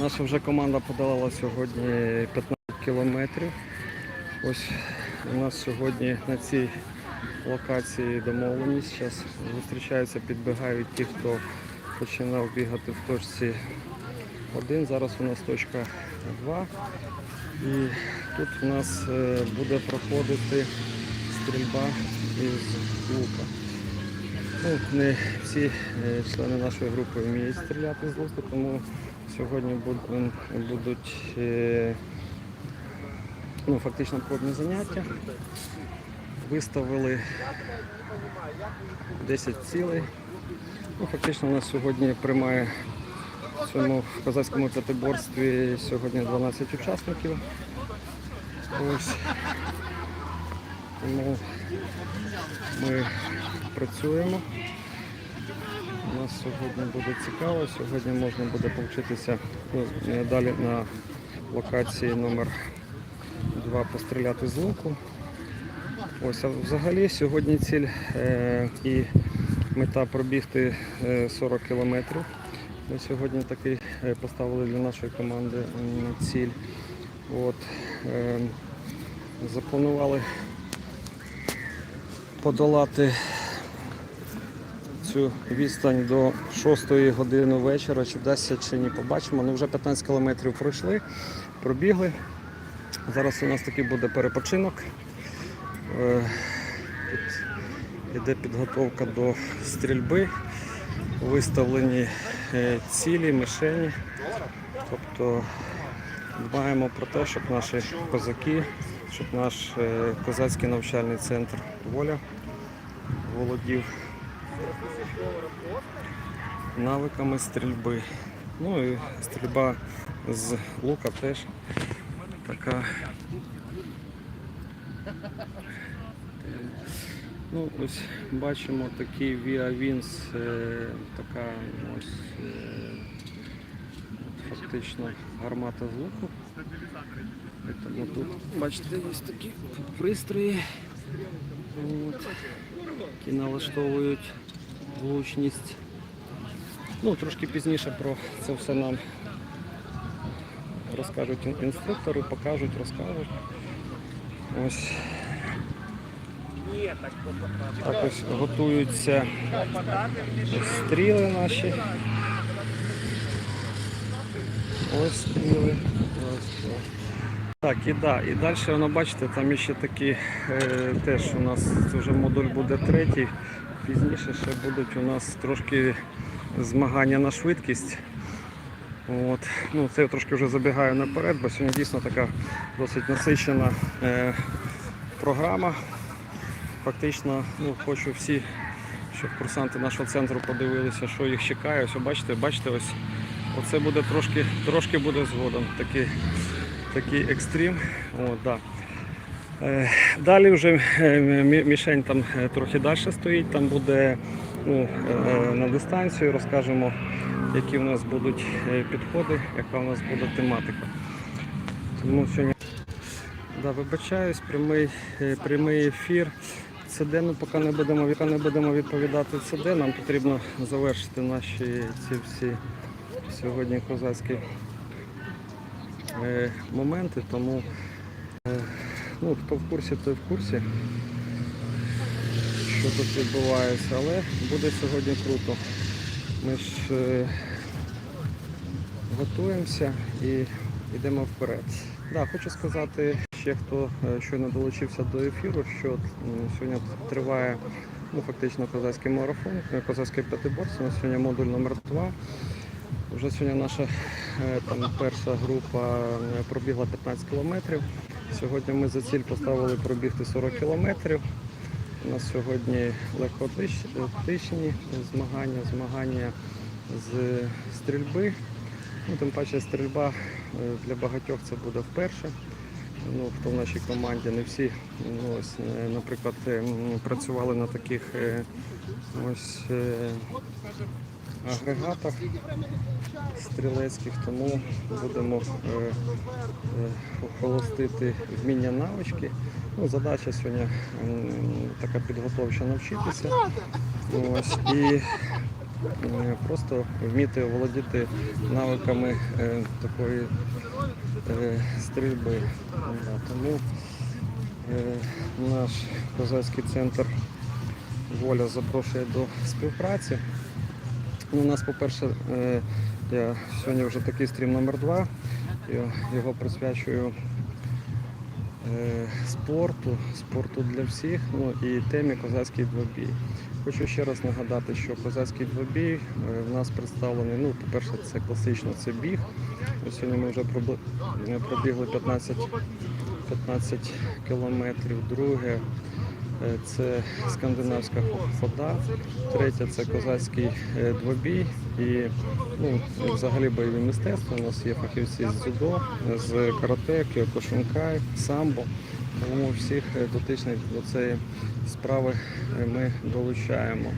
Наша вже команда подолала сьогодні 15 кілометрів. Ось у нас сьогодні на цій локації домовленість. Зараз зустрічаються, підбігають ті, хто починав бігати в точці 1. Зараз у нас точка 2. І тут у нас е, буде проходити стрільба із лука. Ну, не всі е, члени нашої групи вміють стріляти з луку, тому сьогодні буд- будуть е, ну, фактично пробні заняття. Виставили 10 цілей. Ну, фактично у нас сьогодні приймає в цьому в козацькому п'ятиборстві сьогодні 12 учасників. Ось. Тому ми працюємо. У нас сьогодні буде цікаво. Сьогодні можна буде повчитися ну, е, далі на локації номер 2 постріляти з луку. Ось, а взагалі сьогодні ціль е, і мета пробігти е, 40 кілометрів. Ми сьогодні такий е, поставили для нашої команди ціль. От, е, запланували подолати цю відстань до 6 години вечора, чи вдасться чи ні, побачимо. Ну вже 15 кілометрів пройшли, пробігли. Зараз у нас такий буде перепочинок. Е, Тут іде підготовка до стрільби, виставлені е, цілі, мишені. Тобто дбаємо про те, щоб наші козаки, щоб наш е, козацький навчальний центр воля володів навиками стрільби. Ну і стрільба з лука теж така. Ну, ось бачимо такий Vins, е, така ось е, фактично гармата з луку. Тому тут, бачите, ось такі пристрої, які налаштовують влучність. Ну, трошки пізніше про це все нам розкажуть інструктори, покажуть, розкажуть. Ось. Так ось готуються стріли наші. Ось стріли. Так, і да, і далі воно бачите, там ще такі е, теж у нас це вже модуль буде третій. Пізніше ще будуть у нас трошки змагання на швидкість. От. Ну, це я трошки вже забігаю наперед, бо сьогодні дійсно така досить насичена е, програма. Фактично, ну, хочу всі, щоб курсанти нашого центру подивилися, що їх чекає. Ось бачите, бачите, ось оце буде трошки, трошки буде згодом. Такий, такий екстрім. От, да. Е, Далі вже е, мішень там е, трохи далі стоїть, там буде ну, на дистанцію, розкажемо, які в нас будуть підходи, яка у нас буде тематика. Тому сьогодні да, вибачаюсь, прямий, прямий ефір. ЦД, ну поки не будемо, поки не будемо відповідати ЦД, нам потрібно завершити наші ці всі сьогодні козацькі моменти, тому ну, хто в курсі, той в курсі, що тут відбувається, але буде сьогодні круто. Ми ж е, готуємося і йдемо вперед. Да, хочу сказати ще, хто е, щойно долучився до ефіру, що сьогодні триває ну, фактично козацький марафон, е, козацьке п'ятиборство. У нас сьогодні модуль номер 2 Вже сьогодні наша е, там, перша група пробігла 15 кілометрів. Сьогодні ми за ціль поставили пробігти 40 кілометрів. У нас сьогодні легкоатлетичні змагання, змагання з стрільби. Ну, тим паче стрільба е, для багатьох це буде вперше. Ну, хто в нашій команді, не всі, ну, ось, е, наприклад, працювали на таких е, ось агрегатах стрілецьких, тому будемо е, е, холостити вміння навички. Ну, задача сьогодні така підготовча навчитися. Ось, і е, просто вміти володіти навиками е, такої е, стрільби. Да, Тому е, наш козацький центр Воля запрошує до співпраці. Ну, у нас, по-перше, е, я сьогодні вже такий стрім номер два. Його присвячую е, спорту, спорту для всіх, ну і темі козацький двобій. Хочу ще раз нагадати, що козацький двобій е, в нас представлений. Ну, по-перше, це класично, це біг. Сьогодні ми вже пробігли 15, 15 кілометрів. Друге це скандинавська хода. третя це козацький е, двобій. І ну, взагалі бойові мистецтва. У нас є фахівці з дзюдо, з карате, кіокушинкай, самбо. Тому всіх е, дотичних до цієї справи е, ми долучаємо.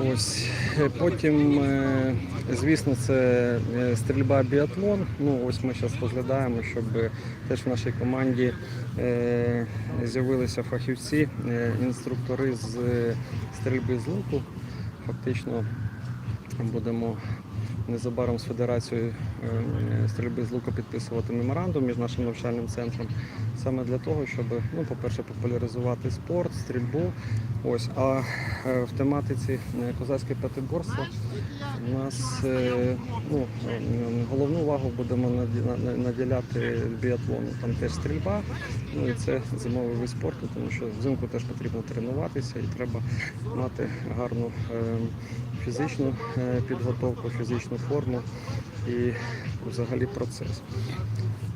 Ось е, потім, е, звісно, це е, стрільба біатлон. Ну ось ми зараз розглядаємо, щоб теж в нашій команді з'явилися фахівці, інструктори з стрільби з луку. Фактично будемо незабаром з Федерацією стрільби з луку підписувати меморандум між нашим навчальним центром саме для того, щоб, ну, по-перше, популяризувати спорт, стрільбу. Ось, а е, в тематиці е, козацьке п'ятиборство у нас е, ну, головну увагу будемо наділяти біатлону. Там теж стрільба, ну і це зимовий вид спорту, тому що взимку теж потрібно тренуватися і треба мати гарну фізичну підготовку, фізичну форму і взагалі процес.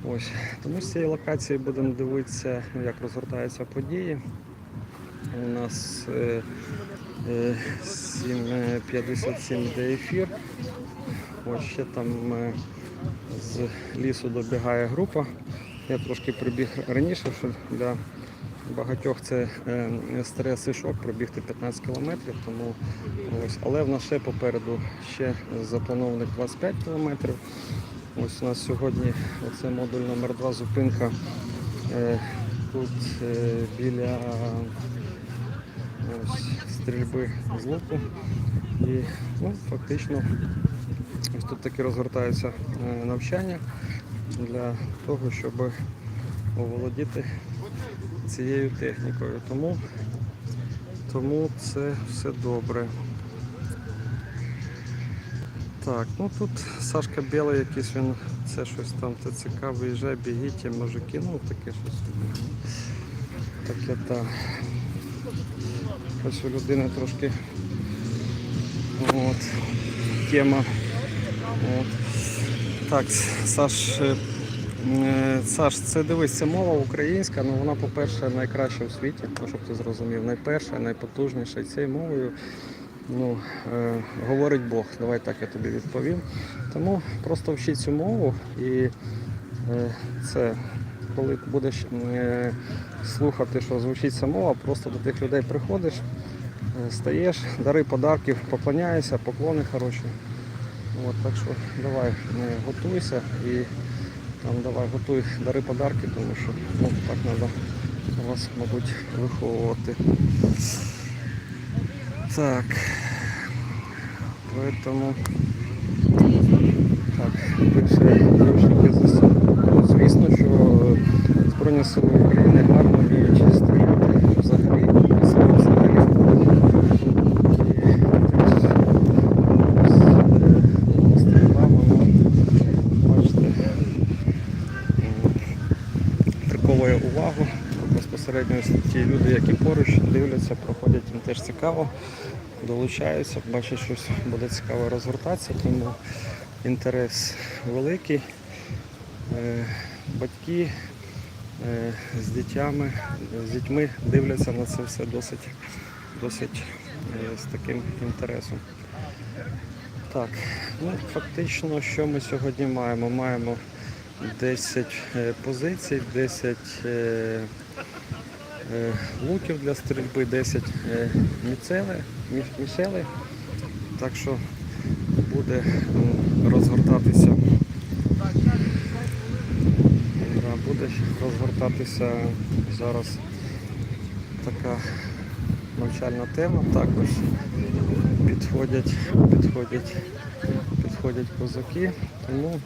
Ось тому з цієї локації будемо дивитися, як розгортаються події. У нас е, е, 7.57 йде ефір. Ось ще там е, з лісу добігає група. Я трошки прибіг раніше, що для багатьох це е, стрес і шок пробігти 15 кілометрів. Тому ось, але в нас ще попереду ще запланованих 25 кілометрів. Ось у нас сьогодні оце модуль номер 2 зупинка е, тут е, біля стрільби з луку. І ну, фактично ось тут таки розгортаються е, навчання для того, щоб оволодіти цією технікою. Тому, тому це все добре. Так, ну тут Сашка Білий якийсь він, це щось там ТЦК, виїжджає, бігіть, мужики, ну таке щось. Таке та. Ось у людини трошки от, тема. От. Так, Саш, е, е, Саш, це дивись, це мова українська, але вона, по-перше, найкраща у світі, ну, щоб ти зрозумів, найперша, найпотужніша. Цією мовою ну, е, говорить Бог. Давай так я тобі відповім. Тому просто вчи цю мову і е, це, коли будеш е, слухати, що звучить мова, просто до тих людей приходиш, е, стаєш, дари подарків, поклоняєшся, поклони хороші. От, так що давай, готуйся і там давай готуй дари подарки, тому що ну, так треба вас, мабуть, виховувати. Так. Поэтому так, більше дівчинки ЗСУ. Ну, Звісно, що Збройні Сили України гарно вміють стріляти взагалі бачите, приковує увагу. Безпосередньо ті люди, які поруч дивляться, проходять, їм теж цікаво, долучаються, бачать, щось буде цікаво розгортатися, тому інтерес великий. Е, Батьки з дітьми, з дітьми дивляться на це все досить, досить е, з таким інтересом. Так, ну фактично, що ми сьогодні маємо? Маємо 10 е, позицій, 10 е, е, луків для стрільби, 10 е, міцели, мі- Так що буде розгортатися. Да, буде розгортатися зараз така навчальна тема. Також підходять, підходять, підходять козаки. Тому,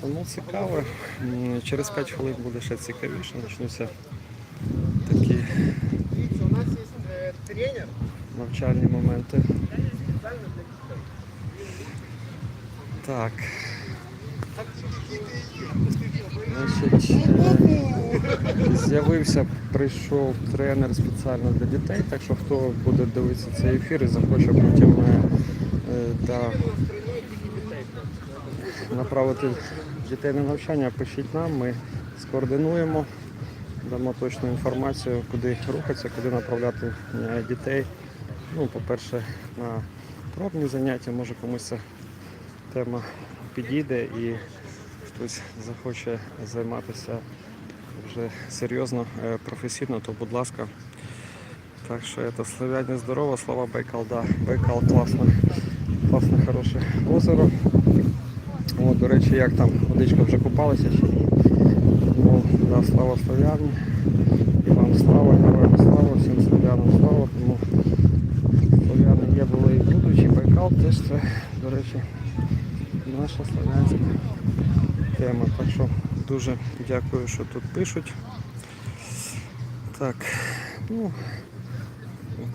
тому цікаво. Через 5 хвилин буде ще цікавіше, почнуться такі навчальні моменти. Так. Е, з'явився, прийшов тренер спеціально для дітей, так що хто буде дивитися цей ефір і захоче потім е, е, направити дітей на навчання, пишіть нам, ми скоординуємо, дамо точну інформацію, куди рухатися, куди направляти е, дітей. Ну, по-перше, на пробні заняття, може комусь ця тема підійде і хтось захоче займатися вже серйозно, е, професійно, то будь ласка. Так що це славяне здорово, слава Байкал, да. Байкал класно, класне, хороше озеро. О, до речі, як там водичка вже купалася чи ні. Ну, да, слава славяні. І вам слава, героям слава, всім славянам слава. Тому славяни є, були і будуть, і Байкал теж це, до речі, наша славянська тема. Так що дуже дякую, що тут пишуть. Так, ну,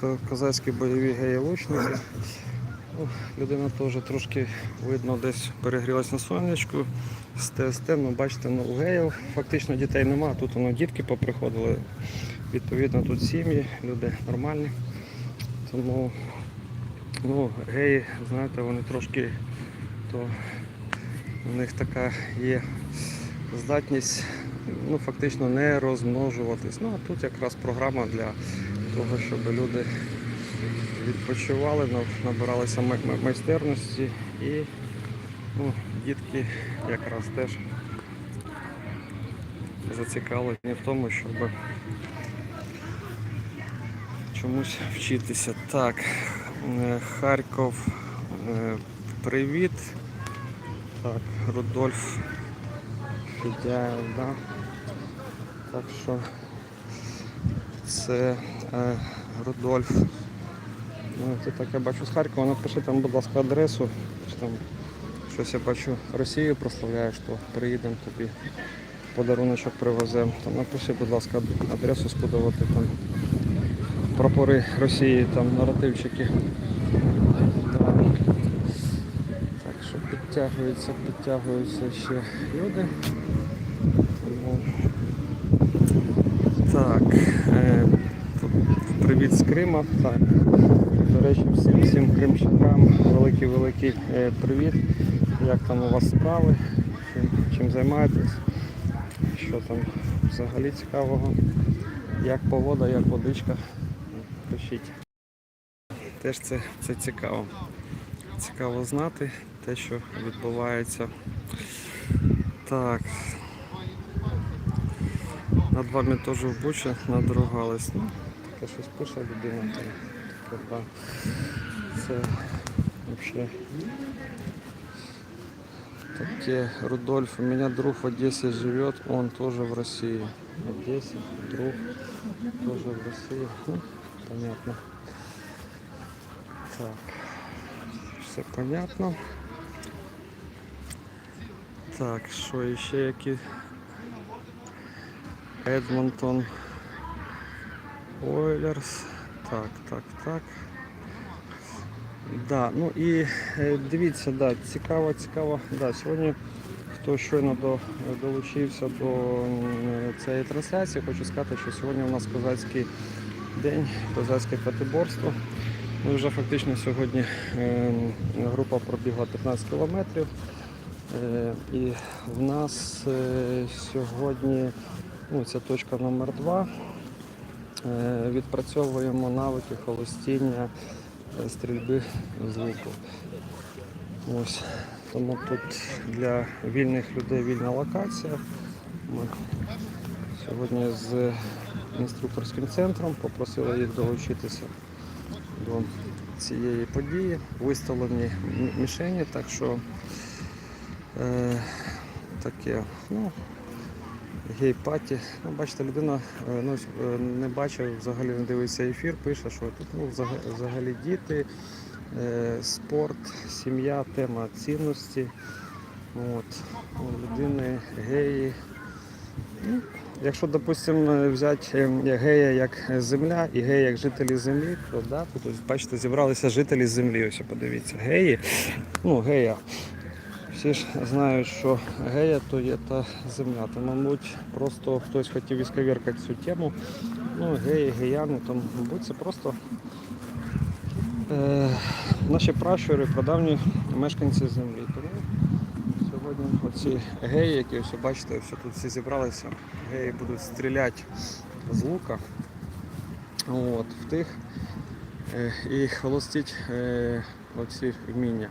ко- козацькі бойові геї-лучники. Ну, людина теж трошки видно десь перегрілась на сонечку. З ТСТ, ну бачите, ну, у геїв фактично дітей нема, тут воно дітки поприходили. Відповідно, тут сім'ї, люди нормальні. Тому ну, геї, знаєте, вони трошки то у них така є здатність ну, фактично не розмножуватись. Ну а тут якраз програма для того, щоб люди відпочивали, набиралися май- май- майстерності і ну, дітки якраз теж зацікавлені в тому, щоб чомусь вчитися. Так, е, Харків, е, привіт. Так, Рудольф Федяєв, да. Так що це е, Рудольф. Ну, це так я бачу з Харкова. Напиши там, будь ласка, адресу. Чи там щось я бачу Росію прославляєш, то приїдемо тобі подаруночок привеземо. Там напиши, будь ласка, адресу скудувати там прапори Росії, там наративчики. Що підтягуються, підтягуються ще люди. Так, е, привіт з Крима. Так. До речі, всім, всім кримчакам великий-великий е, привіт. Як там у вас справи? Чим, чим займаєтесь? Що там взагалі цікавого? Як погода, як водичка? Пишіть. Теж це, це цікаво. Цікаво знати те, що відбувається. Так. Над вами теж в Бучі надругались. Ну, таке щось пише людина. Там. Це взагалі. Таке, Рудольф, у меня друг в Одессе живет, он тоже в России. Одессе, друг, тоже в России. Ну, понятно. Так, все понятно. Так, що ще які? Едмонтон Ойлерс. Так, так, так. Да, ну і е, дивіться, да, цікаво, цікаво. Да, сьогодні, хто щойно до, долучився до цієї трансляції, хочу сказати, що сьогодні у нас козацький день, козацьке п'ятиборство. Ми вже фактично сьогодні е, група пробігла 15 кілометрів. Е, І в нас е, сьогодні ну, це точка номер 2 Е, Відпрацьовуємо навики холостіння стрільби з луку. Ось. Тому тут для вільних людей вільна локація. Ми сьогодні з інструкторським центром попросили їх долучитися до цієї події. Виставлені мішені, так що е, таке. Ну, гей-паті. Ну, бачите, людина е, ну, е, не бачив, взагалі не дивиться ефір, пише, що тут ну, взагалі діти, спорт, сім'я, тема цінності. От, у людини геї. Ну, якщо, допустимо, взяти е, гея як земля і гея як жителі землі, то да, тут бачите, зібралися жителі землі. Ось подивіться. Геї, ну, гея. Всі ж знають, що гея то є та земля. То, мабуть, просто хтось хотів ісковіркати цю тему. Ну, геї, геяни, то, мабуть, це просто е, наші пращури, прадавні мешканці землі. Тому сьогодні оці геї, які ось бачите, все тут всі зібралися, геї будуть стріляти з лука. От, в тих е, і холостіть е, оці вміння.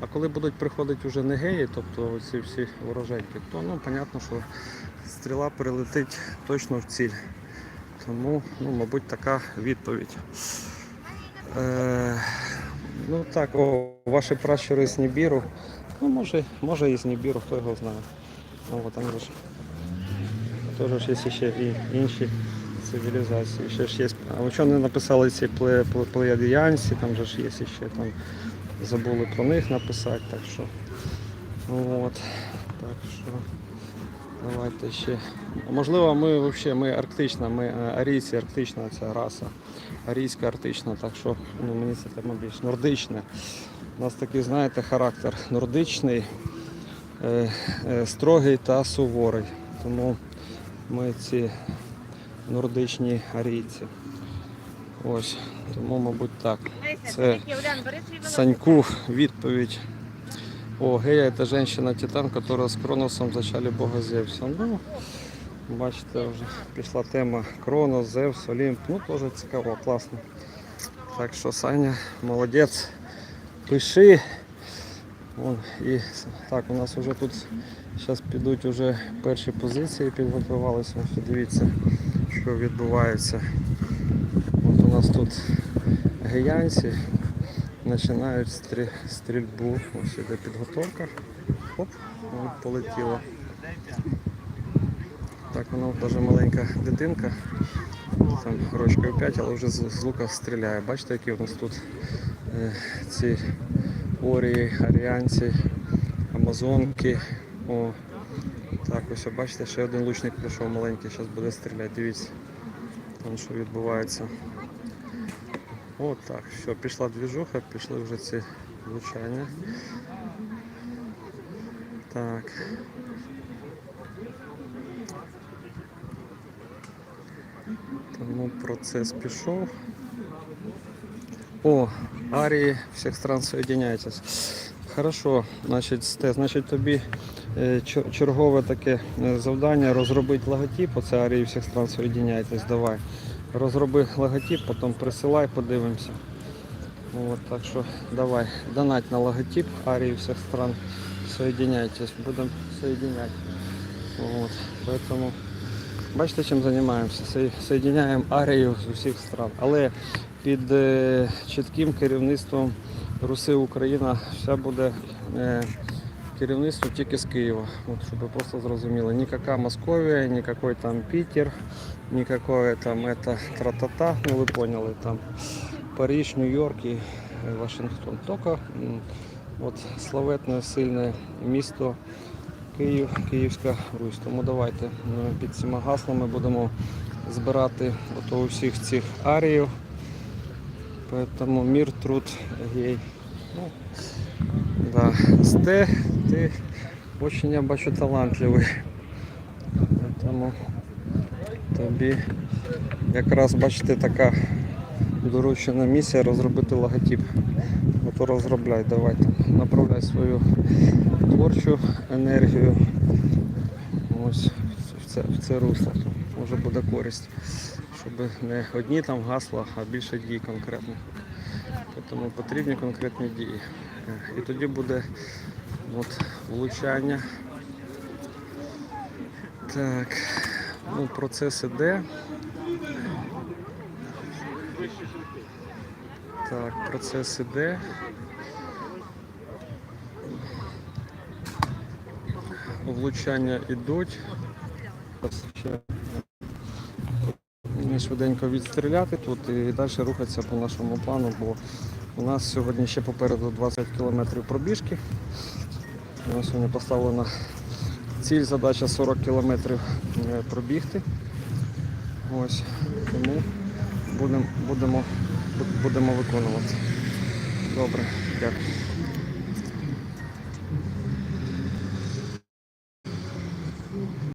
А коли будуть приходити вже не геї, тобто оці всі вороженьки, то ну, понятно, що стріла прилетить точно в ціль. Тому, ну, мабуть, така відповідь. Е, ну так, о, ваші пращури з Нібіру. Ну, може, може і з Нібіру, хто його знає. Ну, от, там же ж теж є ще і інші цивілізації. Ще ж є. А що не написали ці пле- пле- плеядіянці, там же ж є ще там забули про них написати, так що. От. Так що. Давайте ще. Можливо, ми взагалі ми арктична, ми е, арійці, арктична ця раса. Арійська арктична, так що ну, мені це тема більш нордичне. У нас такий, знаєте, характер нордичний, е, е, строгий та суворий. Тому ми ці нордичні арійці. Ось, тому, мабуть, так. Це Саньку відповідь. О, Гея это женщина-титан, которая с Кроносом в бога Зевса. Ну, бачите, вже пішла тема Кронос, Зевс, Олімп. Ну, теж цікаво, класно. Так що, Саня, молодець. Пиши. Вон, і так, у нас вже тут зараз підуть уже перші позиції, підготувалися. Дивіться, що відбувається. Нас тут геянці починають стрі- стрільбу. Ось іде підготовка. Оп, полетіло. Так, воно навіть маленька дитинка, там рочкою 5, але вже з, лука стріляє. Бачите, які у нас тут е, ці орії, аріанці, амазонки. О, так, ось бачите, ще один лучник пішов маленький, зараз буде стріляти. Дивіться, там що відбувається. От так, все, пішла двіжуха, пішли вже ці влучання. Так. Тому процес пішов. О, арії всіх стран соєдиняйтесь. Хорошо, значить, Сте, значить тобі е, чергове таке е, завдання розробити логотип. Оце арії всіх стран соєдиняйтесь. Давай. Розроби логотип, потім присилай, подивимося. От, так що давай, донать на логотип арії всіх стран. Соединяйтесь, будемо соединять. Вот, поэтому бачите, чим займаємося? Со- арію з усіх стран. Але під е, чітким керівництвом Руси Україна вся буде е, керівництво тільки з Києва. От, щоб ви просто зрозуміли. Ніяка Московія, ніякий там Пітер, ніякое там это тра-та-та, ну ви поняли, там Париж, Нью-Йорк і е, Вашингтон. Тільки м, от славетне, сильне місто Київ, Київська Русь. Тому давайте ми під цими гаслами будемо збирати ото усіх цих аріїв. Поэтому мир, труд, гей. Ну, да. Сте, ти очень, я бачу, талантливий. Поэтому тобі якраз бачите така доручена місія розробити логотип. Ото розробляй, давай там, направляй свою творчу енергію ось в це, в це русло. Може буде користь, щоб не одні там гасла, а більше дій конкретних. Тому потрібні конкретні дії. І тоді буде от, влучання. Так, ну, процес іде. Так, процес іде. Влучання йдуть. швиденько відстріляти тут і далі рухатися по нашому плану, бо у нас сьогодні ще попереду 20 кілометрів пробіжки. У нас сьогодні поставлена ціль, задача 40 кілометрів е, пробігти. Ось, тому будемо, будемо, будемо виконувати. Добре, дякую.